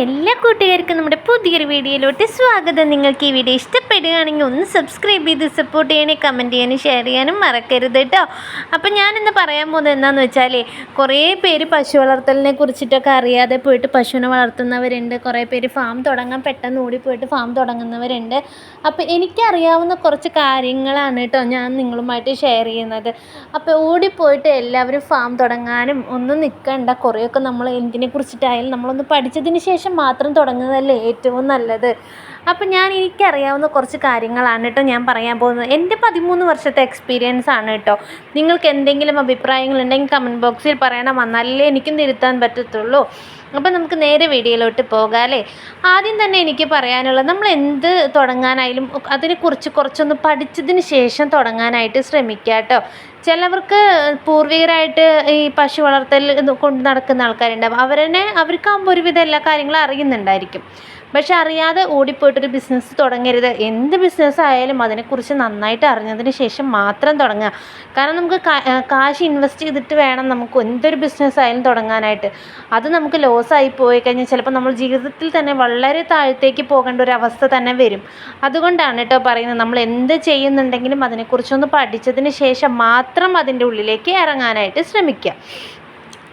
എല്ലാ കൂട്ടുകാർക്കും നമ്മുടെ പുതിയൊരു വീഡിയോയിലോട്ട് സ്വാഗതം. നിങ്ങൾക്ക് ഈ വീഡിയോ ഇഷ്ടപ്പെടുകയാണെങ്കിൽ ഒന്ന് സബ്സ്ക്രൈബ് ചെയ്ത് സപ്പോർട്ട് ചെയ്യണേ കമന്റ് ചെയ്യാനും ഷെയർ ചെയ്യാനും മറക്കരുത് കേട്ടോ അപ്പം ഞാനിന്ന് പറയാൻ പോകുന്നത് എന്താണെന്ന് വെച്ചാൽ കുറേ പേര് പശു വളർത്തലിനെ കുറിച്ചിട്ടൊക്കെ അറിയാതെ പോയിട്ട് പശുവിനെ വളർത്തുന്നവരുണ്ട്. കുറേ പേര് ഫാം തുടങ്ങാൻ പെട്ടെന്ന് ഓടിപ്പോയിട്ട് ഫാം തുടങ്ങുന്നവരുണ്ട്. അപ്പോൾ എനിക്കറിയാവുന്ന കുറച്ച് കാര്യങ്ങളാണ് കേട്ടോ ഞാൻ നിങ്ങളുമായിട്ട് ഷെയർ ചെയ്യുന്നത്. അപ്പോൾ ഓടിപ്പോയിട്ട് എല്ലാവരും ഫാം തുടങ്ങാനും ഒന്നും നിൽക്കണ്ട കുറേയൊക്കെ നമ്മൾ എന്തിനെ കുറിച്ചിട്ടായാലും നമ്മളൊന്ന് പഠിച്ചതിന് ശേഷം മാത്രം തുടങ്ങുന്നതല്ലേ ഏറ്റവും നല്ലത്. അപ്പം ഞാൻ എനിക്കറിയാവുന്ന കുറച്ച് കാര്യങ്ങളാണ് കേട്ടോ ഞാൻ പറയാൻ പോകുന്നത്. എന്റെ പതിമൂന്ന് വർഷത്തെ എക്സ്പീരിയൻസ് ആണ് കേട്ടോ. നിങ്ങൾക്ക് എന്തെങ്കിലും അഭിപ്രായങ്ങൾ ഉണ്ടെങ്കിൽ കമന്റ് ബോക്സിൽ പറയണം. എന്നാലേ എനിക്കും തിരുത്താൻ പറ്റത്തുള്ളൂ. അപ്പം നമുക്ക് നേരെ വീഡിയോയിലോട്ട് പോകാം അല്ലേ? ആദ്യം തന്നെ എനിക്ക് പറയാനുള്ളത് നമ്മൾ എന്ത് തുടങ്ങാനായാലും അതിനെക്കുറിച്ച് കുറച്ചൊന്ന് പഠിച്ചതിന് ശേഷം തുടങ്ങാനായിട്ട് ശ്രമിക്കുക കേട്ടോ. ചിലവർക്ക് പൂർവികരായിട്ട് ഈ പശു വളർത്തൽ കൊണ്ട് നടക്കുന്ന ആൾക്കാരുണ്ടാവും. അവരെന്നെ അവർക്കാകുമ്പോൾ ഒരുവിധം എല്ലാ കാര്യങ്ങളും അറിയുന്നുണ്ടായിരിക്കും. പക്ഷെ അറിയാതെ ഓടിപ്പോയിട്ടൊരു ബിസിനസ് തുടങ്ങരുത്. എന്ത് ബിസിനസ് ആയാലും അതിനെക്കുറിച്ച് നന്നായിട്ട് അറിഞ്ഞതിന് ശേഷം മാത്രം തുടങ്ങുക. കാരണം നമുക്ക് കാശ് ഇൻവെസ്റ്റ് ചെയ്തിട്ട് വേണം നമുക്ക് എന്തൊരു ബിസിനസ് ആയാലും തുടങ്ങാനായിട്ട്. അത് നമുക്ക് ലോസായി പോയി കഴിഞ്ഞാൽ ചിലപ്പോൾ നമ്മൾ ജീവിതത്തിൽ തന്നെ വളരെ താഴത്തേക്ക് പോകേണ്ട ഒരു അവസ്ഥ തന്നെ വരും. അതുകൊണ്ടാണ് കേട്ടോ പറയുന്നത്. നമ്മൾ എന്ത് ചെയ്യുന്നുണ്ടെങ്കിലും അതിനെക്കുറിച്ചൊന്ന് പഠിച്ചതിന് ശേഷം മാത്രം അതിന്റെ ഉള്ളിലേക്ക് ഇറങ്ങാനായിട്ട് ശ്രമിക്കുക.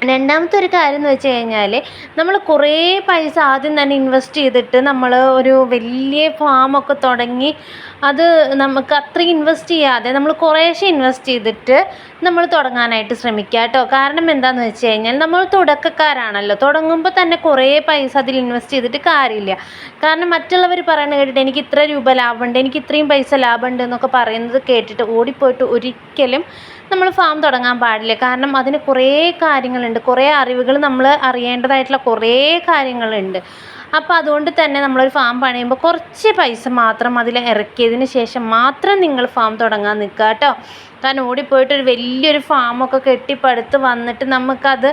രണ്ടാമത്തെ ഒരു കാര്യം എന്ന് വെച്ച് കഴിഞ്ഞാൽ നമ്മൾ കുറേ പൈസ ആദ്യം തന്നെ ഇൻവെസ്റ്റ് ചെയ്തിട്ട് നമ്മൾ ഒരു വലിയ ഫാമൊക്കെ തുടങ്ങി അത് നമുക്ക് അത്രയും ഇൻവെസ്റ്റ് ചെയ്യാതെ നമ്മൾ കുറേശ്ശെ ഇൻവെസ്റ്റ് ചെയ്തിട്ട് നമ്മൾ തുടങ്ങാനായിട്ട് ശ്രമിക്കുക കേട്ടോ. കാരണം എന്താണെന്ന് വെച്ച് കഴിഞ്ഞാൽ നമ്മൾ തുടക്കക്കാരാണല്ലോ. തുടങ്ങുമ്പോൾ തന്നെ കുറേ പൈസ അതിൽ ഇൻവെസ്റ്റ് ചെയ്തിട്ട് കാര്യമില്ല. കാരണം മറ്റുള്ളവർ പറയുന്നത് കേട്ടിട്ട് എനിക്ക് ഇത്ര രൂപ ലാഭമുണ്ട് എനിക്ക് ഇത്രയും പൈസ ലാഭമുണ്ട് എന്നൊക്കെ പറയുന്നത് കേട്ടിട്ട് ഓടിപ്പോയിട്ട് ഒരിക്കലും നമ്മൾ ഫാം തുടങ്ങാൻ പാടില്ല. കാരണം അതിന് കുറേ കാര്യങ്ങളുണ്ട്. കുറേ അറിവുകൾ നമ്മൾ അറിയേണ്ടതായിട്ടുള്ള കുറേ കാര്യങ്ങളുണ്ട്. അപ്പോൾ അതുകൊണ്ട് തന്നെ നമ്മളൊരു ഫാം പണിയുമ്പോൾ കുറച്ച് പൈസ മാത്രം അതിൽ ഇറക്കിയതിന് ശേഷം മാത്രം നിങ്ങൾ ഫാം തുടങ്ങാൻ നിൽക്കുക കേട്ടോ. കാരണം ഓടിപ്പോയിട്ട് ഒരു വലിയൊരു ഫാമൊക്കെ കെട്ടിപ്പടുത്ത് വന്നിട്ട് നമുക്കത്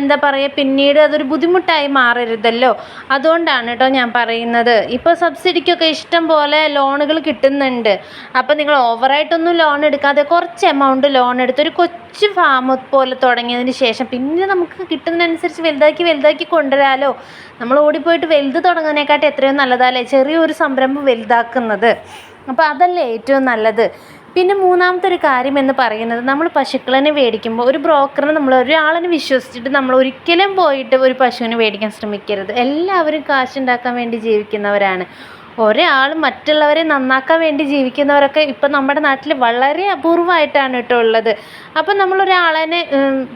എന്താ പറയുക പിന്നീട് അതൊരു ബുദ്ധിമുട്ടായി മാറരുതല്ലോ. അതുകൊണ്ടാണ് കേട്ടോ ഞാൻ പറയുന്നത്. ഇപ്പോൾ സബ്സിഡിക്കൊക്കെ ഇഷ്ടം പോലെ ലോണുകൾ കിട്ടുന്നുണ്ട്. അപ്പോൾ നിങ്ങൾ ഓവറായിട്ടൊന്നും ലോൺ എടുക്കാതെ കുറച്ച് എമൗണ്ട് ലോൺ എടുത്ത് ഒരു കൊച്ചു ഫാം പോലെ തുടങ്ങിയതിന് ശേഷം പിന്നെ നമുക്ക് കിട്ടുന്നതിനനുസരിച്ച് വലുതാക്കി വലുതാക്കി കൊണ്ടുവരാമല്ലോ നമ്മൾ ഓടിപ്പോയിട്ട് വലുത് തുടങ്ങുന്നതിനെക്കാട്ടി എത്രയോ നല്ലതല്ലേ? ചെറിയൊരു സംരംഭം വലുതാക്കുന്നത്. അപ്പോൾ അതല്ലേ ഏറ്റവും നല്ലത്. പിന്നെ മൂന്നാമത്തെ ഒരു കാര്യം എന്ന് പറയുന്നത് നമ്മൾ പശുക്കളെ മേടിക്കുമ്പോൾ ഒരു ബ്രോക്കറിനെ നമ്മൾ ഒരാളിനെ വിശ്വസിച്ചിട്ട് നമ്മൾ ഒരിക്കലും പോയിട്ട് ഒരു പശുവിനെ മേടിക്കാൻ ശ്രമിക്കരുത്. എല്ലാവരും കാശുണ്ടാക്കാൻ വേണ്ടി ജീവിക്കുന്നവരാണ്. ഒരാൾ മറ്റുള്ളവരെ നന്നാക്കാൻ വേണ്ടി ജീവിക്കുന്നവരൊക്കെ ഇപ്പം നമ്മുടെ നാട്ടിൽ വളരെ അപൂർവമായിട്ടാണ് കേട്ടോ ഉള്ളത്. അപ്പം നമ്മളൊരാളെ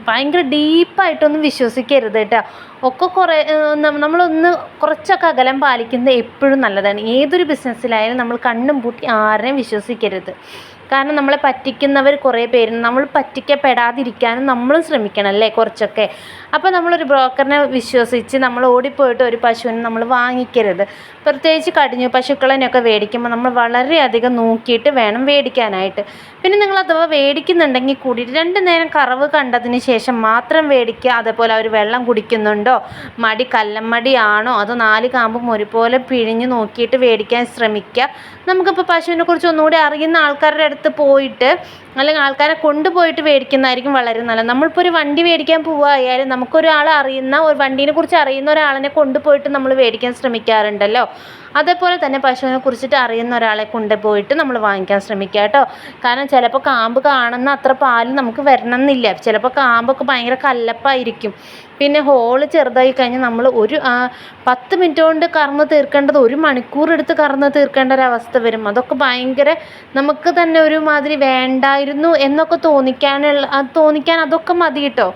ഭയങ്കര ഡീപ്പായിട്ടൊന്നും വിശ്വസിക്കരുത് കേട്ടോ. ഒക്കെ കുറേ നമ്മളൊന്ന് കുറച്ചൊക്കെ അകലം പാലിക്കുന്നത് എപ്പോഴും നല്ലതാണ്. ഏതൊരു ബിസിനസ്സിലായാലും നമ്മൾ കണ്ണും പൂട്ടി ആരെയും വിശ്വസിക്കരുത്. കാരണം നമ്മളെ പറ്റിക്കുന്നവർ കുറേ പേരുണ്ട്. നമ്മൾ പറ്റിക്കപ്പെടാതിരിക്കാനും നമ്മളും ശ്രമിക്കണം അല്ലേ കുറച്ചൊക്കെ? അപ്പോൾ നമ്മളൊരു ബ്രോക്കറിനെ വിശ്വസിച്ച് നമ്മൾ ഓടിപ്പോയിട്ട് ഒരു പശുവിനെ നമ്മൾ വാങ്ങിക്കരുത്. പ്രത്യേകിച്ച് കടിഞ്ഞു പശുക്കളെയൊക്കെ മേടിക്കുമ്പോൾ നമ്മൾ വളരെയധികം നോക്കിയിട്ട് വേണം മേടിക്കാനായിട്ട്. പിന്നെ നിങ്ങൾ അഥവാ മേടിക്കുന്നുണ്ടെങ്കിൽ കൂടി രണ്ട് നേരം കറവ് കണ്ടതിന് ശേഷം മാത്രം മേടിക്കുക. അതേപോലെ അവർ വെള്ളം കുടിക്കുന്നുണ്ടോ? മടി കല്ലമ്മടി ആണോ അതോ നാല് കാമ്പും ഒരുപോലെ പിഴിഞ്ഞ് നോക്കിയിട്ട് മേടിക്കാൻ ശ്രമിക്കുക. നമുക്കിപ്പോൾ പശുവിനെ കുറിച്ച് ഒന്നുകൂടി അറിയുന്ന ആൾക്കാരുടെ അടുത്ത് പോയിട്ട് അല്ലെങ്കിൽ ആൾക്കാരെ കൊണ്ടുപോയിട്ട് മേടിക്കുന്നതായിരിക്കും വളരെ നല്ലത്. നമ്മളിപ്പോൾ ഒരു വണ്ടി മേടിക്കാൻ പോവുകയായാലും നമുക്കൊരാളെ അറിയുന്ന ഒരു വണ്ടീനെ കുറിച്ച് അറിയുന്ന ഒരാളിനെ കൊണ്ടുപോയിട്ട് നമ്മൾ മേടിക്കാൻ ശ്രമിക്കാറുണ്ടല്ലോ. അതേപോലെ തന്നെ പശുവിനെ കുറിച്ചിട്ട് അറിയുന്ന ഒരാളെ കൊണ്ടുപോയിട്ട് നമ്മൾ വാങ്ങിക്കാൻ ശ്രമിക്കുക കേട്ടോ. കാരണം ചിലപ്പോൾ കാമ്പ് കാണുന്ന അത്ര പാൽ നമുക്ക് വരണമെന്നില്ല. ചിലപ്പോൾ കാമ്പൊക്കെ ഭയങ്കര കല്ലപ്പായിരിക്കും. പിന്നെ ഹോൾ ചെറുതായി കഴിഞ്ഞാൽ നമ്മൾ ഒരു പത്ത് മിനിറ്റ് കൊണ്ട് കറന്ന് തീർക്കേണ്ടത് ഒരു മണിക്കൂർ എടുത്ത് കറന്ന് തീർക്കേണ്ട ഒരവസ്ഥ വരും. അതൊക്കെ ഭയങ്കര നമുക്ക് തന്നെ ഒരുമാതിരി വേണ്ടായിരുന്നു എന്നൊക്കെ തോന്നിക്കാനുള്ള തോന്നിക്കാൻ അതൊക്കെ മതി കേട്ടോ.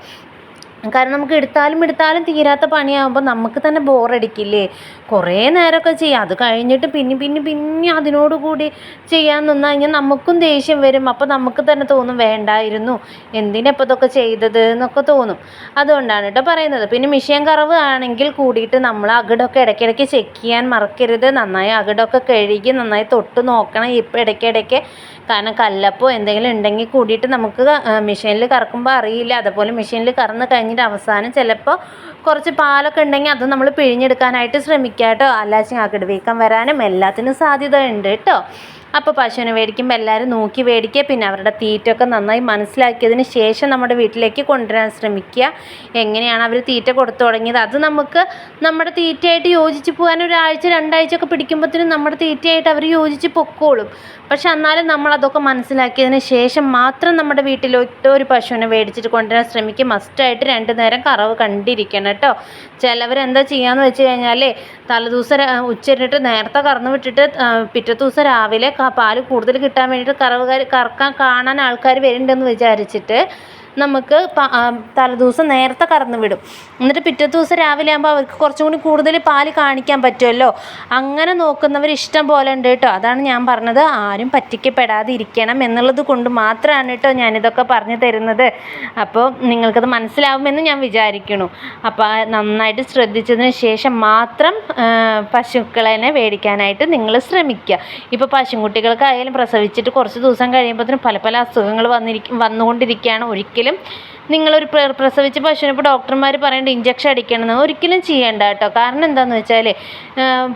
കാരണം നമുക്ക് എടുത്താലും എടുത്താലും തീരാത്ത പണിയാകുമ്പോൾ നമുക്ക് തന്നെ ബോറടിക്കില്ലേ? കുറേ നേരമൊക്കെ ചെയ്യാം. അത് കഴിഞ്ഞിട്ട് പിന്നെ പിന്നെ പിന്നെ അതിനോട് കൂടി ചെയ്യാൻ നിന്നാൽ കഴിഞ്ഞാൽ നമുക്കും ദേഷ്യം വരും. അപ്പോൾ നമുക്ക് തന്നെ തോന്നും വേണ്ടായിരുന്നു. എന്തിനാ ഇപ്പോൾ ഇതൊക്കെ ചെയ്തത്? എന്നൊക്കെ തോന്നും. അതുകൊണ്ടാണ് കേട്ടോ പറയുന്നത്. പിന്നെ മിഷ്യൻ കറവ് ആണെങ്കിൽ കൂടിയിട്ട് നമ്മൾ അകിടൊക്കെ ഇടയ്ക്കിടയ്ക്ക് ചെക്ക് ചെയ്യാൻ മറക്കരുത്. നന്നായി അകിടൊക്കെ കഴുകി നന്നായി തൊട്ട് നോക്കണം. ഇപ്പം ഇടയ്ക്കിടയ്ക്ക് കാരണം കല്ലപ്പോ എന്തെങ്കിലും ഉണ്ടെങ്കിൽ കൂടിയിട്ട് നമുക്ക് മെഷീനിൽ കറക്കുമ്പോൾ അറിയില്ല. അതുപോലെ മെഷീനിൽ കറന്ന് കഴിഞ്ഞിട്ട് അവസാനം ചിലപ്പോൾ കുറച്ച് പാലൊക്കെ ഉണ്ടെങ്കിൽ അത് നമ്മൾ പിഴിഞ്ഞെടുക്കാനായിട്ട് ശ്രമിക്കുക കേട്ടോ അല്ലാച്ച ആക്കിയിട്ട് വീക്കം വരാനും എല്ലാത്തിനും സാധ്യത ഉണ്ട് കേട്ടോ അപ്പോൾ പശുവിനെ മേടിക്കുമ്പോൾ എല്ലാവരും നോക്കി മേടിക്കുക പിന്നെ അവരുടെ തീറ്റയൊക്കെ നന്നായി മനസ്സിലാക്കിയതിന് ശേഷം നമ്മുടെ വീട്ടിലേക്ക് കൊണ്ടുവരാൻ ശ്രമിക്കുക. എങ്ങനെയാണ് അവർ തീറ്റ കൊടുത്തു തുടങ്ങിയത്? അത് നമുക്ക് നമ്മുടെ തീറ്റയായിട്ട് യോജിച്ച് പോകാൻ ഒരാഴ്ച രണ്ടാഴ്ച ഒക്കെ പിടിക്കുമ്പോഴത്തേനും നമ്മുടെ തീറ്റയായിട്ട് അവർ യോജിച്ച് പൊക്കോളും. പക്ഷെ എന്നാലും നമ്മൾ അതൊക്കെ മനസ്സിലാക്കിയതിന് ശേഷം മാത്രം നമ്മുടെ വീട്ടിലോട്ട് ഒരു പശുവിനെ മേടിച്ചിട്ട് കൊണ്ടുവരാൻ ശ്രമിക്കുക. മസ്റ്റായിട്ട് രണ്ട് നേരം കറവ് കണ്ടിരിക്കണം കേട്ടോ. ചിലവരെന്താ ചെയ്യാന്ന് വെച്ച് കഴിഞ്ഞാൽ തലേദിവസം ഉച്ചരിട്ട് നേരത്തെ കറന്നു വിട്ടിട്ട് പിറ്റേ ദിവസം രാവിലെ പാൽ കൂടുതൽ കിട്ടാൻ വേണ്ടിയിട്ട് കറവുകാർ കറക്കാൻ കാണാൻ ആൾക്കാർ വരുന്നുണ്ടെന്ന് വിചാരിച്ചിട്ട് നമുക്ക് തലേദിവസം നേരത്തെ കറന്ന് വിടും. എന്നിട്ട് പിറ്റത്തെ ദിവസം രാവിലെ ആകുമ്പോൾ അവർക്ക് കുറച്ചും കൂടി കൂടുതൽ പാൽ കാണിക്കാൻ പറ്റുമല്ലോ. അങ്ങനെ നോക്കുന്നവർ ഇഷ്ടം പോലെ ഉണ്ട് കേട്ടോ. അതാണ് ഞാൻ പറഞ്ഞത്. ആരും പറ്റിക്കപ്പെടാതെ ഇരിക്കണം എന്നുള്ളത് കൊണ്ട് മാത്രമാണ് കേട്ടോ ഞാനിതൊക്കെ പറഞ്ഞു തരുന്നത്. അപ്പോൾ നിങ്ങൾക്കത് മനസ്സിലാവുമെന്ന് ഞാൻ വിചാരിക്കുന്നു. അപ്പോൾ നന്നായിട്ട് ശ്രദ്ധിച്ചതിന് ശേഷം മാത്രം പശുക്കളെ മേടിക്കാനായിട്ട് നിങ്ങൾ ശ്രമിക്കുക. ഇപ്പോൾ പശുക്കുട്ടികൾക്കായാലും പ്രസവിച്ചിട്ട് കുറച്ച് ദിവസം കഴിയുമ്പോഴത്തേനും പല പല അസുഖങ്ങൾ വന്നിരിക്കും വന്നുകൊണ്ടിരിക്കുകയാണ്. ഒരിക്കലും ആണെങ്കിലും നിങ്ങളൊരു പ്ര- പ്രസവിച്ച പശുവിന് ഇപ്പോൾ ഡോക്ടർമാർ പറയേണ്ട ഇഞ്ചക്ഷൻ അടിക്കണമെന്ന്. ഒരിക്കലും ചെയ്യേണ്ട കേട്ടോ. കാരണം എന്താണെന്ന് വെച്ചാൽ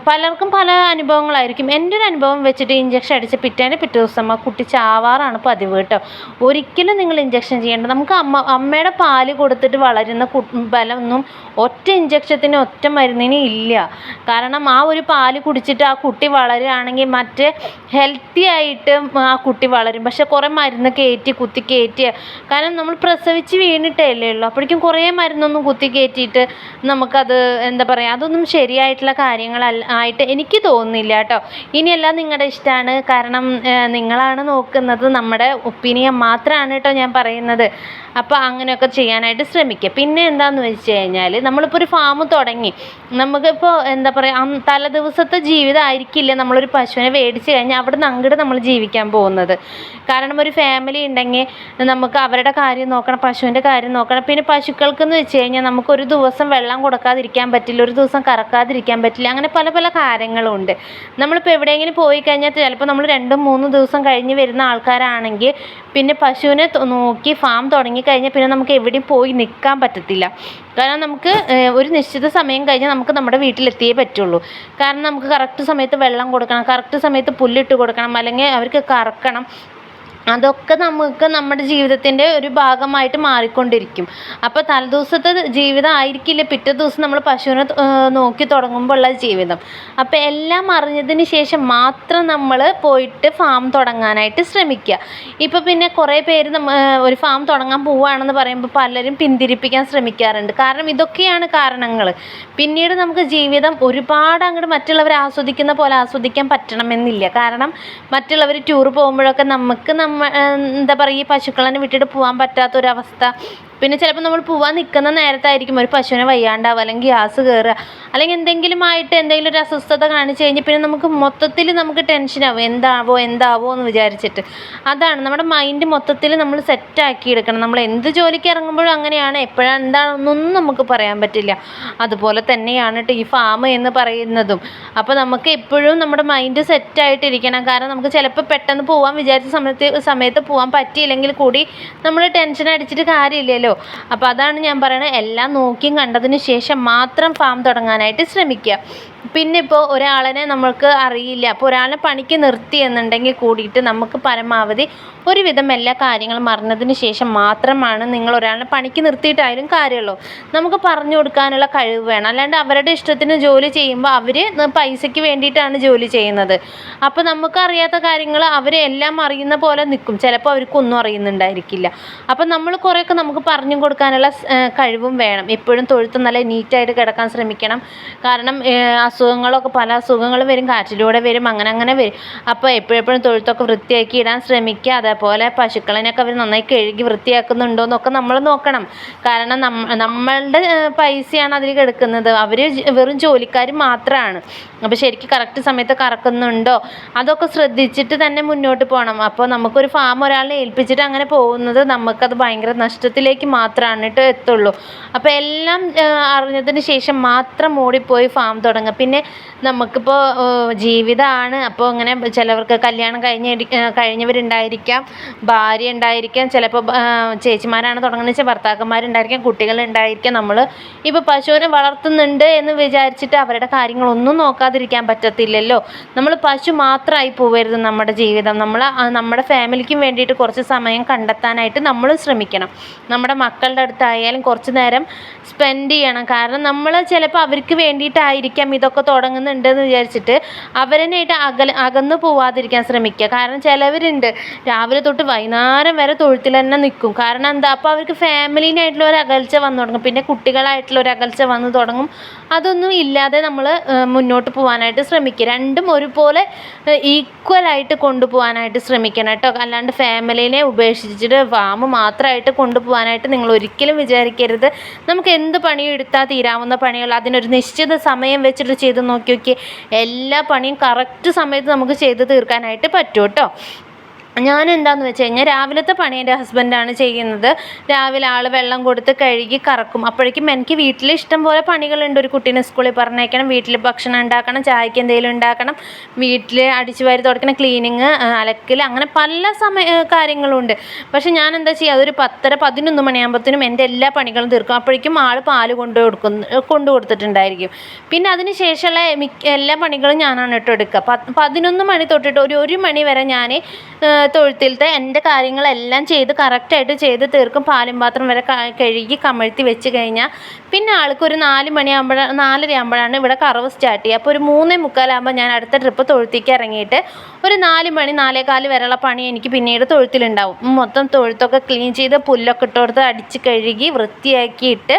പലർക്കും പല അനുഭവങ്ങളായിരിക്കും. എന്റെ ഒരു അനുഭവം വെച്ചിട്ട് ഇഞ്ചക്ഷൻ അടിച്ച് പിറ്റേന്ന് പിറ്റേ ദിവസം ആ കുട്ടി ചാവാറാണ് പതിവ് കേട്ടോ. ഒരിക്കലും നിങ്ങൾ ഇഞ്ചക്ഷൻ ചെയ്യേണ്ട. നമുക്ക് അമ്മ അമ്മയുടെ പാൽ കൊടുത്തിട്ട് വളരുന്ന ബലമൊന്നും ഒറ്റ ഇഞ്ചക്ഷത്തിന് ഒറ്റ മരുന്നിന് ഇല്ല. കാരണം ആ ഒരു പാൽ കുടിച്ചിട്ട് ആ കുട്ടി വളരുകയാണെങ്കിൽ മറ്റേ ഹെൽത്തി ആയിട്ട് ആ കുട്ടി വളരും. പക്ഷെ കുറേ മരുന്ന് കയറ്റി കുത്തി കയറ്റി കാരണം നമ്മൾ പ്രസവിച്ച് വീണിട്ടല്ലേ ഉള്ളൂ. അപ്പോഴേക്കും കുറേ മരുന്നൊന്നും കുത്തി കയറ്റിയിട്ട് നമുക്കത് എന്താ പറയുക അതൊന്നും ശരിയായിട്ടുള്ള കാര്യങ്ങളല്ല ആയിട്ട് എനിക്ക് തോന്നുന്നില്ല കേട്ടോ. ഇനിയെല്ലാം നിങ്ങളുടെ ഇഷ്ടമാണ് കാരണം നിങ്ങളാണ് നോക്കുന്നത്. നമ്മുടെ ഒപ്പീനിയൻ മാത്രമാണ് കേട്ടോ ഞാൻ പറയുന്നത്. അപ്പോൾ അങ്ങനെയൊക്കെ ചെയ്യാനായിട്ട് ശ്രമിക്കുക. പിന്നെ എന്താന്ന് വെച്ച് കഴിഞ്ഞാൽ നമ്മളിപ്പോൾ ഒരു ഫാം തുടങ്ങി. നമുക്കിപ്പോൾ എന്താ പറയുക തല ദിവസത്തെ ജീവിതം ആയിരിക്കില്ല നമ്മളൊരു പശുവിനെ മേടിച്ച് കഴിഞ്ഞാൽ അവിടെ നിന്ന് അങ്ങോട്ട് നമ്മൾ ജീവിക്കാൻ പോകുന്നത്. കാരണം ഒരു ഫാമിലി ഉണ്ടെങ്കിൽ നമുക്ക് അവരുടെ കാര്യം നോക്കണം പശുവിന്റെ കാര്യം നോക്കണം. പിന്നെ പശുക്കൾക്കെന്ന് വെച്ച് കഴിഞ്ഞാൽ നമുക്ക് ഒരു ദിവസം വെള്ളം കൊടുക്കാതിരിക്കാൻ പറ്റില്ല ഒരു ദിവസം കറക്കാതിരിക്കാൻ പറ്റില്ല അങ്ങനെ പല പല കാര്യങ്ങളുണ്ട്. നമ്മളിപ്പോൾ എവിടെയെങ്കിലും പോയി കഴിഞ്ഞാൽ ചിലപ്പോൾ നമ്മൾ രണ്ടും മൂന്നും ദിവസം കഴിഞ്ഞ് വരുന്ന ആൾക്കാരാണെങ്കിൽ പിന്നെ പശുവിനെ നോക്കി ഫാം തുടങ്ങിക്കഴിഞ്ഞാൽ പിന്നെ നമുക്ക് എവിടെയും പോയി നിൽക്കാൻ പറ്റത്തില്ല. കാരണം നമുക്ക് ഒരു നിശ്ചിത സമയം കഴിഞ്ഞാൽ നമുക്ക് നമ്മുടെ വീട്ടിലെത്തിയേ പറ്റുള്ളൂ. കാരണം നമുക്ക് കറക്റ്റ് സമയത്ത് വെള്ളം കൊടുക്കണം കറക്റ്റ് സമയത്ത് പുല്ലിട്ട് കൊടുക്കണം അല്ലെങ്കിൽ അവർക്ക് കറക്കണം. അതൊക്കെ നമുക്ക് നമ്മുടെ ജീവിതത്തിന്റെ ഒരു ഭാഗമായിട്ട് മാറിക്കൊണ്ടിരിക്കും. അപ്പോൾ തലേദിവസത്തെ ജീവിതം ആയിരിക്കില്ല പിറ്റേ ദിവസം നമ്മൾ പശുവിനെ നോക്കി തുടങ്ങുമ്പോൾ ഉള്ള ജീവിതം. അപ്പോൾ എല്ലാം അറിഞ്ഞതിന് ശേഷം മാത്രം നമ്മൾ പോയിട്ട് ഫാം തുടങ്ങാനായിട്ട് ശ്രമിക്കുക. ഇപ്പോൾ പിന്നെ കുറേ പേര് നമ്മ ഒരു ഫാം തുടങ്ങാൻ പോവുകയാണെന്ന് പറയുമ്പോൾ പലരും പിന്തിരിപ്പിക്കാൻ ശ്രമിക്കാറുണ്ട്. കാരണം ഇതൊക്കെയാണ് കാരണങ്ങൾ. പിന്നീട് നമുക്ക് ജീവിതം ഒരുപാട് അങ്ങോട്ട് മറ്റുള്ളവർ ആസ്വദിക്കുന്ന പോലെ ആസ്വദിക്കാൻ പറ്റണമെന്നില്ല. കാരണം മറ്റുള്ളവർ ടൂർ പോകുമ്പോഴൊക്കെ നമുക്ക് നമ്മ ഏഹ് എന്താ പറയുക ഈ പശുക്കളെ വിട്ടിട്ട് പോകാൻ പറ്റാത്തൊരവസ്ഥ പിന്നെ ചിലപ്പോൾ നമ്മൾ പോവാൻ നിൽക്കുന്ന നേരത്തായിരിക്കും ഒരു പശുവിനെ വയ്യാണ്ടാവുക അല്ലെങ്കിൽ ഗ്യാസ് കയറുക അല്ലെങ്കിൽ എന്തെങ്കിലും ആയിട്ട് എന്തെങ്കിലും ഒരു അസ്വസ്ഥത കാണിച്ചു കഴിഞ്ഞാൽ പിന്നെ നമുക്ക് മൊത്തത്തിൽ നമുക്ക് ടെൻഷനാവും എന്താവോ എന്താവോ എന്ന് വിചാരിച്ചിട്ട്. അതാണ് നമ്മുടെ മൈൻഡ് മൊത്തത്തിൽ നമ്മൾ സെറ്റാക്കി എടുക്കണം. നമ്മൾ എന്ത് ജോലിക്ക് ഇറങ്ങുമ്പോഴും അങ്ങനെയാണ്. എപ്പോഴാണ് എന്താണെന്നൊന്നും നമുക്ക് പറയാൻ പറ്റില്ല. അതുപോലെ തന്നെയാണ് ഈ ഫാം എന്ന് പറയുന്നതും. അപ്പോൾ നമുക്ക് എപ്പോഴും നമ്മുടെ മൈൻഡ് സെറ്റായിട്ടിരിക്കണം കാരണം നമുക്ക് ചിലപ്പോൾ പെട്ടെന്ന് പോകാൻ വിചാരിച്ച സമയത്ത് സമയത്ത് പോകാൻ പറ്റിയില്ലെങ്കിൽ കൂടി നമ്മൾ ടെൻഷൻ അടിച്ചിട്ട് കാര്യമില്ലല്ലോ. അപ്പോൾ അതാണ് ഞാൻ പറയുന്നത് എല്ലാം നോക്കിയും കണ്ടതിന് ശേഷം മാത്രം ഫാം തുടങ്ങാനായിട്ട് ശ്രമിക്കുക. പിന്നെ ഇപ്പോൾ ഒരാളിനെ നമ്മൾക്ക് അറിയില്ല. അപ്പോൾ ഒരാളെ പണിക്ക് നിർത്തി എന്നുണ്ടെങ്കിൽ കൂടിയിട്ട് നമുക്ക് പരമാവധി ഒരുവിധം എല്ലാ കാര്യങ്ങളും അറിഞ്ഞതിന് ശേഷം മാത്രമാണ് നിങ്ങൾ ഒരാളെ പണിക്ക് നിർത്തിയിട്ടായാലും കാര്യമുള്ളൂ. നമുക്ക് പറഞ്ഞു കൊടുക്കാനുള്ള കഴിവ് വേണം. അല്ലാണ്ട് അവരുടെ ഇഷ്ടത്തിന് ജോലി ചെയ്യുമ്പോൾ അവർ പൈസയ്ക്ക് വേണ്ടിയിട്ടാണ് ജോലി ചെയ്യുന്നത്. അപ്പോൾ നമുക്കറിയാത്ത കാര്യങ്ങൾ അവർ എല്ലാം അറിയുന്ന പോലെ നിൽക്കും. ചിലപ്പോൾ അവർക്കൊന്നും അറിയുന്നുണ്ടായിരിക്കില്ല. അപ്പോൾ നമ്മൾ കുറേയൊക്കെ നമുക്ക് പറഞ്ഞു കൊടുക്കാനുള്ള കഴിവും വേണം. എപ്പോഴും തൊഴുത്ത് നല്ല നീറ്റായിട്ട് കിടക്കാൻ ശ്രമിക്കണം. കാരണം അസുഖങ്ങളൊക്കെ പല അസുഖങ്ങളും വരും കാറ്റിലൂടെ വരും അങ്ങനെ അങ്ങനെ വരും. അപ്പോൾ എപ്പോഴെപ്പോഴും തൊഴുത്തൊക്കെ വൃത്തിയാക്കി ഇടാൻ ശ്രമിക്കുക. അതേപോലെ പശുക്കളിനൊക്കെ അവർ നന്നായി കഴുകി വൃത്തിയാക്കുന്നുണ്ടോ എന്നൊക്കെ നമ്മൾ നോക്കണം. കാരണം നമ്മ നമ്മളുടെ പൈസയാണ് അതിൽ കിടക്കുന്നത്. അവർ വെറും ജോലിക്കാർ മാത്രമാണ് അപ്പോൾ ശരിക്കും കറക്റ്റ് സമയത്ത് കറക്കുന്നുണ്ടോ? അതൊക്കെ ശ്രദ്ധിച്ചിട്ട് തന്നെ മുന്നോട്ട് പോകണം. അപ്പോൾ നമുക്കൊരു ഫാം ഒരാളെ ഏൽപ്പിച്ചിട്ട് അങ്ങനെ പോകുന്നത് നമുക്കത് ഭയങ്കര നഷ്ടത്തിലേക്ക് മാത്രമാണ് എത്തുള്ളൂ. അപ്പോൾ എല്ലാം അറിഞ്ഞതിന് ശേഷം മാത്രം ഓടിപ്പോയി ഫാം തുടങ്ങുക. പിന്നെ നമുക്കിപ്പോൾ ജീവിതമാണ് അപ്പോൾ അങ്ങനെ ചിലവർക്ക് കല്യാണം കഴിഞ്ഞ കഴിഞ്ഞവരുണ്ടായിരിക്കാം. ഭാര്യ ഉണ്ടായിരിക്കാം. ചിലപ്പോൾ ചേച്ചിമാരാണ് തുടങ്ങുന്നത് ഭർത്താക്കന്മാരുണ്ടായിരിക്കാം കുട്ടികളുണ്ടായിരിക്കാം. നമ്മൾ ഇപ്പോൾ പശുവിനെ വളർത്തുന്നുണ്ട് എന്ന് വിചാരിച്ചിട്ട് അവരുടെ കാര്യങ്ങളൊന്നും നോക്കാതിരിക്കാൻ പറ്റത്തില്ലല്ലോ. നമ്മൾ പശു മാത്രമായി പോവരുത് നമ്മുടെ ജീവിതം. നമ്മൾ നമ്മുടെ ഫാമിലിക്കും വേണ്ടിയിട്ട് കുറച്ച് സമയം കണ്ടെത്താനായിട്ട് നമ്മൾ ശ്രമിക്കണം. നമ്മുടെ മക്കളുടെ അടുത്തായാലും കുറച്ച് നേരം സ്പെൻഡ് ചെയ്യണം. കാരണം നമ്മൾ ചിലപ്പോൾ അവർക്ക് വേണ്ടിയിട്ടായിരിക്കാം ഇതൊക്കെ തുടങ്ങുന്നുണ്ടെന്ന് വിചാരിച്ചിട്ട് അവരനായിട്ട് അകൽ അകന്നു പോവാതിരിക്കാൻ ശ്രമിക്കുക. കാരണം ചിലവരുണ്ട് രാവിലെ തൊട്ട് വൈകുന്നേരം വരെ തൊഴുത്തിൽ തന്നെ നിൽക്കും. കാരണം എന്താ? അപ്പോൾ അവർക്ക് ഫാമിലീനായിട്ടുള്ള ഒരു അകൽച്ച വന്നു തുടങ്ങും. പിന്നെ കുട്ടികളായിട്ടുള്ള ഒരു അകൽച്ച വന്നു തുടങ്ങും. അതൊന്നും ഇല്ലാതെ നമ്മൾ മുന്നോട്ട് പോകാനായിട്ട് ശ്രമിക്കുക. രണ്ടും ഒരുപോലെ ഈക്വലായിട്ട് കൊണ്ടുപോകാനായിട്ട് ശ്രമിക്കണം കേട്ടോ. അല്ലാണ്ട് ഫാമിലിനെ ഉപേക്ഷിച്ചിട്ട് ഫാം മാത്രമായിട്ട് കൊണ്ടുപോകാനായിട്ട് നിങ്ങൾ ഒരിക്കലും വിചാരിക്കരുത്. നമുക്ക് എന്ത് പണിയും എടുത്താൽ തീരാവുന്ന പണികൾ അതിനൊരു നിശ്ചിത സമയം വെച്ചിട്ട് ചെയ്ത് നോക്കി നോക്കി എല്ലാ പണിയും കറക്റ്റ് സമയത്ത് നമുക്ക് ചെയ്ത് തീർക്കാനായിട്ട് പറ്റും കേട്ടോ? ഞാൻ എന്താണെന്ന് വെച്ച് കഴിഞ്ഞാൽ രാവിലത്തെ പണി എന്റെ ഹസ്ബൻഡാണ് ചെയ്യുന്നത്. രാവിലെ ആൾ വെള്ളം കൊടുത്ത് കഴുകി കറക്കും. അപ്പോഴേക്കും എനിക്ക് വീട്ടിൽ ഇഷ്ടം പോലെ പണികളുണ്ട്. ഒരു കുട്ടീനെ സ്കൂളിൽ പറഞ്ഞേക്കണം വീട്ടിൽ ഭക്ഷണം ഉണ്ടാക്കണം ചായക്ക് എന്തെങ്കിലും ഉണ്ടാക്കണം വീട്ടിൽ അടിച്ചു വാരി തുടക്കണം ക്ലീനിങ് അലക്കൽ അങ്ങനെ പല സമയ കാര്യങ്ങളുണ്ട്. പക്ഷെ ഞാൻ എന്താ ചെയ്യുക അതൊരു പത്തര പതിനൊന്ന് മണിയാകുമ്പോഴത്തേനും എന്റെ എല്ലാ പണികളും തീർക്കും. അപ്പോഴേക്കും ആൾ പാൽ കൊണ്ടു കൊടുക്കും കൊണ്ടു കൊടുത്തിട്ടുണ്ടായിരിക്കും. പിന്നെ അതിന് ശേഷമുള്ള എല്ലാ പണികളും ഞാനാണ് കേട്ടോ എടുക്കുക. പതിനൊന്ന് മണി തൊട്ടിട്ട് ഒരു ഒരു മണി വരെ ഞാൻ തൊഴുത്തിലത്തെ എന്റെ കാര്യങ്ങളെല്ലാം ചെയ്ത് കറക്റ്റായിട്ട് ചെയ്ത് തീർക്കും. പാലും പാത്രം വരെ കഴുകി കമഴ്ത്തി വെച്ച് കഴിഞ്ഞാൽ പിന്നെ ആൾക്ക് ഒരു നാല് മണിയാകുമ്പോഴാണ് നാലര ആകുമ്പോഴാണ് ഇവിടെ കറവ് സ്റ്റാർട്ട് ചെയ്യുക. അപ്പോൾ ഒരു മൂന്നേ മുക്കാലാകുമ്പോൾ ഞാൻ അടുത്ത ട്രിപ്പ് തൊഴുത്തേക്ക് ഇറങ്ങിയിട്ട് ഒരു നാല് മണി നാലേകാൽ വരെയുള്ള പണി എനിക്ക് പിന്നീട് തൊഴുത്തിലുണ്ടാവും. മൊത്തം തൊഴുത്തൊക്കെ ക്ലീൻ ചെയ്ത് പുല്ലൊക്കെ ഇട്ട് അടിച്ച് കഴുകി വൃത്തിയാക്കിയിട്ട്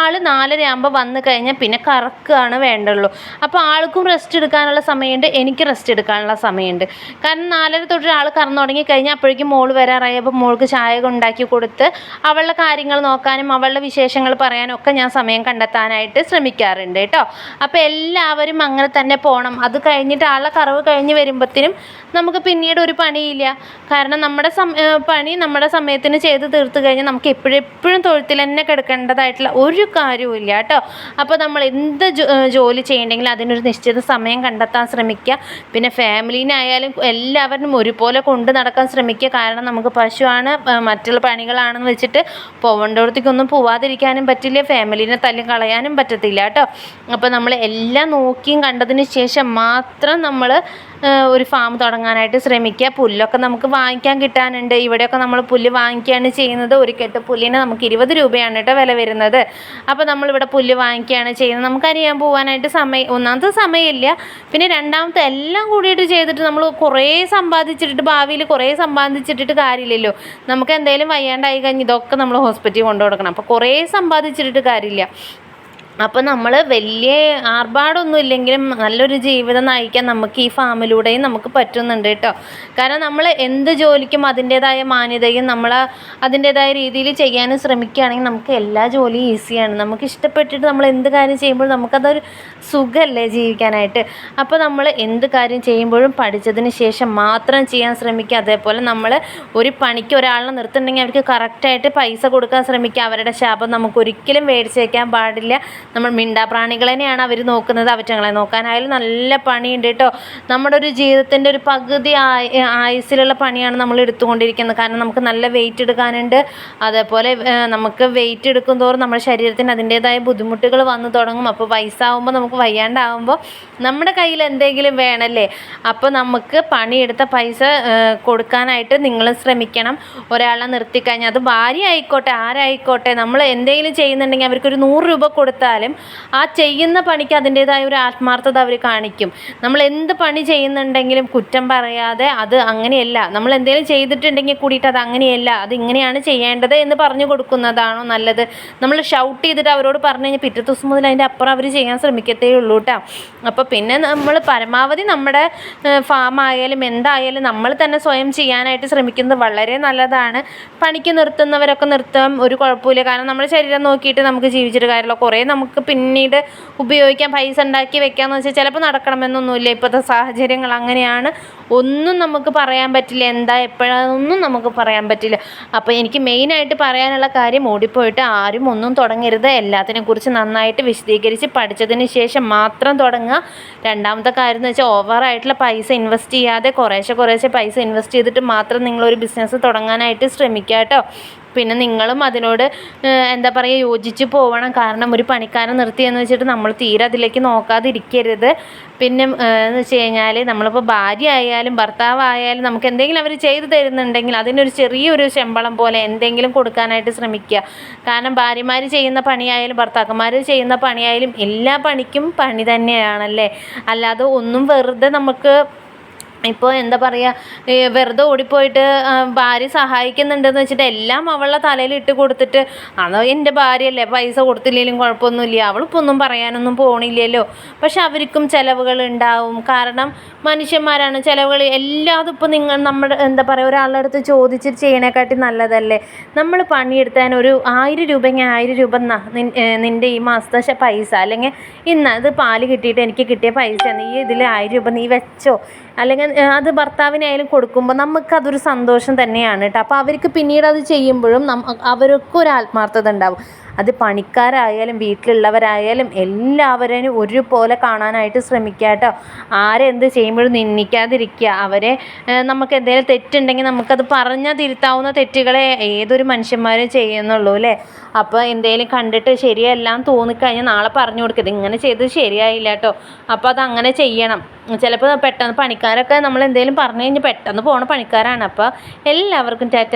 ആൾ നാലര ആകുമ്പോൾ വന്നു കഴിഞ്ഞാൽ പിന്നെ കറക്കുകയാണ് വേണ്ടുള്ളൂ. അപ്പോൾ ആൾക്കും റെസ്റ്റ് എടുക്കാനുള്ള സമയമുണ്ട് എനിക്ക് റെസ്റ്റ് എടുക്കാനുള്ള സമയമുണ്ട്. കാരണം നാലര തൊട്ട് ആൾ കറന്നു തുടങ്ങി കഴിഞ്ഞാൽ അപ്പോഴേക്കും മോൾ വരാറായി. അപ്പോൾ മോൾക്ക് ചായ ഉണ്ടാക്കി കൊടുത്ത് അവളുടെ കാര്യങ്ങൾ നോക്കാനും അവളുടെ വിശേഷങ്ങൾ പറയാനും ഒക്കെ ഞാൻ സമയം കണ്ടെത്താനായിട്ട് ശ്രമിക്കാറുണ്ട് കേട്ടോ. അപ്പോൾ എല്ലാവരും അങ്ങനെ തന്നെ പോകണം അത് കഴിഞ്ഞിട്ട് ആളെ കറവ് കഴിഞ്ഞ് വരുമ്പോഴത്തേനും നമുക്ക് പിന്നീട് ഒരു പണിയില്ല. കാരണം നമ്മുടെ പണി നമ്മുടെ സമയത്തിന് ചെയ്ത് തീർത്ത് കഴിഞ്ഞാൽ നമുക്ക് എപ്പോഴും എപ്പോഴും തൊഴുത്തിൽ തന്നെ കിടക്കേണ്ടതായിട്ടുള്ള ഒരു കാര്യവും ഇല്ല കേട്ടോ. അപ്പോൾ നമ്മൾ എന്ത് ജോലി ചെയ്യണമെങ്കിലും അതിനൊരു നിശ്ചിത സമയം കണ്ടെത്താൻ ശ്രമിക്കുക. പിന്നെ ഫാമിലീനായാലും എല്ലാവരും ഒരുപോലെ കൊണ്ട് നടക്കാൻ ശ്രമിക്കുക. കാരണം നമുക്ക് പശുവാണ് മറ്റുള്ള പണികളാണെന്ന് വെച്ചിട്ട് പോവേണ്ടടത്തേക്കൊന്നും പോവാതിരിക്കാനും പറ്റില്ല. ഫാമിലീനെ തല്ലി കളയാനും പറ്റത്തില്ല കേട്ടോ. അപ്പോൾ നമ്മൾ എല്ലാം നോക്കിയും കണ്ടതിന് ശേഷം മാത്രം നമ്മൾ ഒരു ഫാം തുടങ്ങാനായിട്ട് ശ്രമിക്കുക. പുല്ലൊക്കെ നമുക്ക് വാങ്ങിക്കാൻ കിട്ടാനുണ്ട്. ഇവിടെയൊക്കെ നമ്മൾ പുല്ല് വാങ്ങിക്കുകയാണ് ചെയ്യുന്നത്. ഒരു കെട്ട് പുല്ലിന് നമുക്ക് ഇരുപത് രൂപയാണ് കേട്ടോ വില വരുന്നത്. അപ്പോൾ നമ്മളിവിടെ പുല്ല് വാങ്ങിക്കുകയാണ് ചെയ്യുന്നത്. നമുക്കറിയാൻ പോകാനായിട്ട് സമയം ഒന്നാമത്തെ സമയമില്ല. പിന്നെ രണ്ടാമത്തെ എല്ലാം കൂടിയിട്ട് ചെയ്തിട്ട് നമ്മൾ കുറേ സമ്പാദിച്ചിട്ടിട്ട് ഭാവിയിൽ കുറേ സമ്പാദിച്ചിട്ടിട്ട് കാര്യമില്ലല്ലോ. നമുക്ക് എന്തെങ്കിലും വയ്യാണ്ടായി കഴിഞ്ഞ് ഇതൊക്കെ നമ്മൾ ഹോസ്പിറ്റലിൽ കൊണ്ടു കൊടുക്കണം അപ്പോൾ കുറേ സമ്പാദിച്ചിട്ടിട്ട് കാര്യമില്ല. അപ്പോൾ നമ്മൾ വലിയ ആർഭാടമൊന്നും ഇല്ലെങ്കിലും നല്ലൊരു ജീവിതം നയിക്കാൻ നമുക്ക് ഈ ഫാമിലൂടെയും നമുക്ക് പറ്റുന്നുണ്ട് കേട്ടോ. കാരണം നമ്മൾ എന്ത് ജോലിക്കും അതിന്റേതായ മാന്യതയും നമ്മൾ അതിന്റേതായ രീതിയിൽ ചെയ്യാനും ശ്രമിക്കുകയാണെങ്കിൽ നമുക്ക് എല്ലാ ജോലിയും ഈസിയാണ്. നമുക്ക് ഇഷ്ടപ്പെട്ടിട്ട് നമ്മൾ എന്ത് കാര്യം ചെയ്യുമ്പോഴും നമുക്കതൊരു സുഖമല്ലേ ജീവിക്കാനായിട്ട്. അപ്പോൾ നമ്മൾ എന്ത് കാര്യം ചെയ്യുമ്പോഴും പഠിച്ചതിന് ശേഷം മാത്രം ചെയ്യാൻ ശ്രമിക്കുക. അതേപോലെ നമ്മൾ ഒരു പണിക്ക് ഒരാളിനെ നിർത്തുന്നുണ്ടെങ്കിൽ അവർക്ക് കറക്റ്റായിട്ട് പൈസ കൊടുക്കാൻ ശ്രമിക്കുക. അവരുടെ ശാപം നമുക്ക് ഒരിക്കലും മേടിച്ച് വയ്ക്കാൻ പാടില്ല. നമ്മൾ മിണ്ടാപ്രാണികളെയാണ് അവർ നോക്കുന്നത്. അവറ്റങ്ങളെ നോക്കാനായാലും നല്ല പണിയുണ്ട് കേട്ടോ. നമ്മുടെ ഒരു ജീവിതത്തിന്റെ ഒരു പകുതി ആയുസിലുള്ള പണിയാണ് നമ്മൾ എടുത്തുകൊണ്ടിരിക്കുന്നത്. കാരണം നമുക്ക് നല്ല വെയിറ്റ് എടുക്കാനുണ്ട്. അതേപോലെ നമുക്ക് വെയിറ്റ് എടുക്കും തോറും നമ്മുടെ ശരീരത്തിന് അതിന്റേതായ ബുദ്ധിമുട്ടുകൾ വന്നു തുടങ്ങും. അപ്പോൾ വയസ്സാവുമ്പോൾ നമുക്ക് വയ്യാണ്ടാവുമ്പോൾ നമ്മുടെ കയ്യിൽ എന്തെങ്കിലും വേണമല്ലേ അപ്പോൾ നമുക്ക് പണിയെടുത്ത പൈസ കൊടുക്കാനായിട്ട് നിങ്ങൾ ശ്രമിക്കണം. ഒരാളെ നിർത്തിക്കഴിഞ്ഞാൽ അത് ഭാര്യ ആയിക്കോട്ടെ ആരായിക്കോട്ടെ നമ്മൾ എന്തെങ്കിലും ചെയ്യുന്നുണ്ടെങ്കിൽ അവർക്കൊരു നൂറ് രൂപ കൊടുത്താലും ആ ചെയ്യുന്ന പണിക്ക് അതിന്റേതായ ഒരു ആത്മാർത്ഥത അവർ കാണിക്കും. നമ്മൾ എന്ത് പണി ചെയ്യുന്നുണ്ടെങ്കിലും കുറ്റം പറയാതെ അത് അങ്ങനെയല്ല. നമ്മൾ എന്തെങ്കിലും ചെയ്തിട്ടുണ്ടെങ്കിൽ കൂടിയിട്ട് അത് അങ്ങനെയല്ല. അത് ഇങ്ങനെയാണ് ചെയ്യേണ്ടത് എന്ന് പറഞ്ഞു കൊടുക്കുന്നതാണോ നല്ലത്? നമ്മൾ ഷൗട്ട് ചെയ്തിട്ട് അവരോട് പറഞ്ഞു കഴിഞ്ഞാൽ പിറ്റേ ദിവസം മുതൽ അതിന്റെ അപ്പുറം അവർ ചെയ്യാൻ ശ്രമിക്കത്തേ ഉള്ളൂ കേട്ടോ അപ്പോൾ പിന്നെ നമ്മൾ പരമാവധി നമ്മുടെ ഫാം ആയാലും എന്തായാലും നമ്മൾ തന്നെ സ്വയം ചെയ്യാനായിട്ട് ശ്രമിക്കുന്നത് വളരെ നല്ലതാണ്. പണിക്ക് നിർത്തുന്നവരൊക്കെ നിർത്താം ഒരു കുഴപ്പമില്ല. കാരണം നമ്മുടെ ശരീരം നോക്കിയിട്ട് നമുക്ക് ജീവിച്ചിട്ട് കാര്യമില്ല. കുറേ നമുക്ക് നമുക്ക് പിന്നീട് ഉപയോഗിക്കാൻ പൈസ ഉണ്ടാക്കി വെക്കാമെന്ന് വെച്ചാൽ ചിലപ്പോൾ നടക്കണമെന്നൊന്നുമില്ല. ഇപ്പോഴത്തെ സാഹചര്യങ്ങൾ അങ്ങനെയാണ്. ഒന്നും നമുക്ക് പറയാൻ പറ്റില്ല. എന്താ എപ്പോഴാണെന്നൊന്നും നമുക്ക് പറയാൻ പറ്റില്ല. അപ്പോൾ എനിക്ക് മെയിനായിട്ട് പറയാനുള്ള കാര്യം ഓടിപ്പോയിട്ട് ആരും ഒന്നും തുടങ്ങരുത്. എല്ലാത്തിനെക്കുറിച്ച് നന്നായിട്ട് വിശദീകരിച്ച് പഠിച്ചതിന് ശേഷം മാത്രം തുടങ്ങുക. രണ്ടാമത്തെ കാര്യം എന്ന് വെച്ചാൽ ഓവറായിട്ടുള്ള പൈസ ഇൻവെസ്റ്റ് ചെയ്യാതെ കുറേശ്ശെ കുറേശ്ശെ പൈസ ഇൻവെസ്റ്റ് ചെയ്തിട്ട് മാത്രം നിങ്ങളൊരു ബിസിനസ് തുടങ്ങാനായിട്ട് ശ്രമിക്കുക കേട്ടോ. പിന്നെ നിങ്ങളും അതിനോട് എന്താ പറയുക യോജിച്ച് പോവണം. കാരണം ഒരു പണിക്കാരൻ നിർത്തിയെന്ന് വെച്ചിട്ട് നമ്മൾ തീരെ അതിലേക്ക് നോക്കാതിരിക്കരുത്. പിന്നെ എന്ന് വെച്ച് കഴിഞ്ഞാൽ നമ്മളിപ്പോൾ ഭാര്യ ആയാലും ഭർത്താവായാലും നമുക്ക് എന്തെങ്കിലും അവർ ചെയ്തു തരുന്നുണ്ടെങ്കിൽ അതിനൊരു ചെറിയൊരു ശമ്പളം പോലെ എന്തെങ്കിലും കൊടുക്കാനായിട്ട് ശ്രമിക്കുക. കാരണം ഭാര്യമാർ ചെയ്യുന്ന പണിയായാലും ഭർത്താക്കന്മാർ ചെയ്യുന്ന പണിയായാലും എല്ലാ പണിക്കും പണി തന്നെയാണല്ലേ? അല്ലാതെ ഒന്നും വെറുതെ നമുക്ക് ഇപ്പോൾ എന്താ പറയുക വെറുതെ ഓടിപ്പോയിട്ട് ഭാര്യ സഹായിക്കുന്നുണ്ടെന്ന് വെച്ചിട്ട് എല്ലാം അവളുടെ തലയിൽ ഇട്ട് കൊടുത്തിട്ട് അത് എന്റെ ഭാര്യയല്ലേ പൈസ കൊടുത്തില്ലെങ്കിലും കുഴപ്പമൊന്നുമില്ല അവളിപ്പോൾ ഒന്നും പറയാനൊന്നും പോണില്ലല്ലോ. പക്ഷെ അവർക്കും ചിലവുകൾ ഉണ്ടാവും. കാരണം മനുഷ്യന്മാരാണ് ചിലവുകൾ എല്ലാതും ഇപ്പോൾ നിങ്ങൾ നമ്മുടെ എന്താ പറയുക ഒരാളുടെ അടുത്ത് ചോദിച്ചിട്ട് ചെയ്യണേക്കാട്ടി നല്ലതല്ലേ. നമ്മൾ പണിയെടുത്താൽ ഒരു ആയിരം രൂപയെങ്കിൽ ആയിരം രൂപ എന്നാ നിന്റെ ഈ മാസത്തെ പൈസ അല്ലെങ്കിൽ ഇന്ന് അത് പാൽ കിട്ടിയിട്ട് എനിക്ക് കിട്ടിയ പൈസ നീ ഇതിൽ ആയിരം രൂപ നീ വെച്ചോ. അല്ലെങ്കിൽ അത് ഭർത്താവിനായാലും കൊടുക്കുമ്പോൾ നമുക്കതൊരു സന്തോഷം തന്നെയാണ് കേട്ടോ. അപ്പോൾ അവർക്ക് പിന്നീട് അത് ചെയ്യുമ്പോഴും നമ്മ അവർക്കൊരു ആത്മാർത്ഥത ഉണ്ടാവും. അത് പണിക്കാരായാലും വീട്ടിലുള്ളവരായാലും എല്ലാവരെയും ഒരുപോലെ കാണാനായിട്ട് ശ്രമിക്കുക കേട്ടോ. ആരെന്ത് ചെയ്യുമ്പോഴും നിന്ദിക്കാതിരിക്കുക. അവരെ നമുക്ക് എന്തെങ്കിലും തെറ്റുണ്ടെങ്കിൽ നമുക്കത് പറഞ്ഞാൽ തിരുത്താവുന്ന തെറ്റുകളെ ഏതൊരു മനുഷ്യന്മാരും ചെയ്യുന്നുള്ളൂ അല്ലേ? അപ്പോൾ എന്തെങ്കിലും കണ്ടിട്ട് ശരിയല്ലാന്ന് തോന്നിക്കഴിഞ്ഞാൽ നാളെ പറഞ്ഞു കൊടുക്കരുത് ഇങ്ങനെ ചെയ്തത് ശരിയായില്ല കേട്ടോ. അപ്പോൾ അത് അങ്ങനെ ചെയ്യണം. ചിലപ്പോൾ പെട്ടെന്ന് പണിക്കാരൊക്കെ നമ്മൾ എന്തെങ്കിലും പറഞ്ഞു കഴിഞ്ഞാൽ പെട്ടെന്ന് പോണ പണിക്കാരാണ്. അപ്പോൾ എല്ലാവർക്കും ടാറ്റ